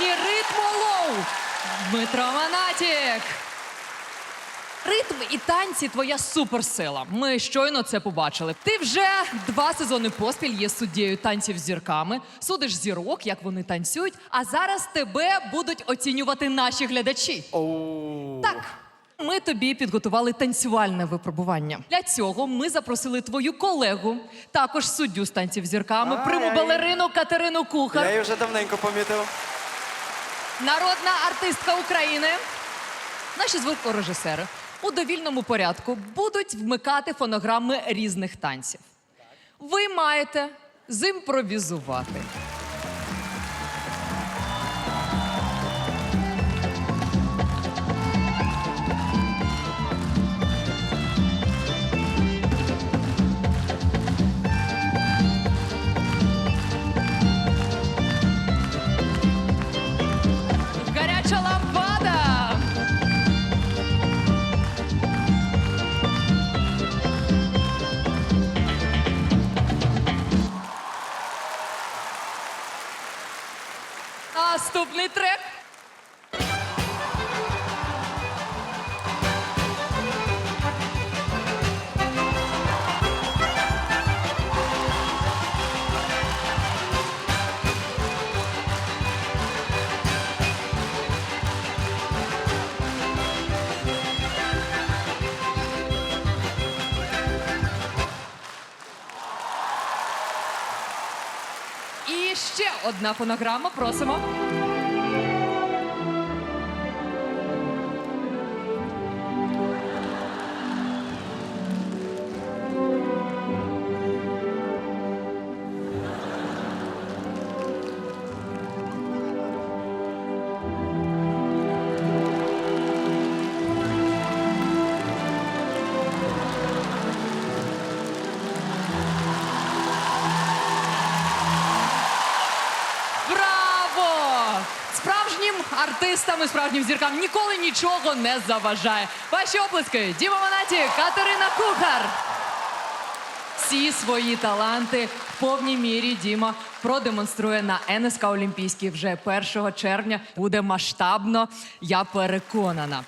справжній ритмолов Дмитро Манатік. Ритм і танці твоя суперсила. Ми щойно це побачили. Ти вже два сезони поспіль є суддєю танців з зірками, судиш зірок, як вони танцюють. А зараз тебе будуть оцінювати наші глядачі. Так. Ми тобі підготували танцювальне випробування. Для цього ми запросили твою колегу, також суддю з танців з зірками, приму балерину Катерину Кухар. Я її вже давненько помітив. Народна артистка України. Наші звукорежисери у довільному порядку будуть вмикати фонограми різних танців. Ви маєте зімпровізувати. Наступний трек. І ще одна фонограма. Просимо. Справжнім артистам і справжнім зіркам ніколи нічого не заважає. Ваші оплески Діма Монаті, Катерина Кухар. Всі свої таланти в повній мірі Діма продемонструє на НСК Олімпійській вже 1 червня. Буде масштабно, я переконана.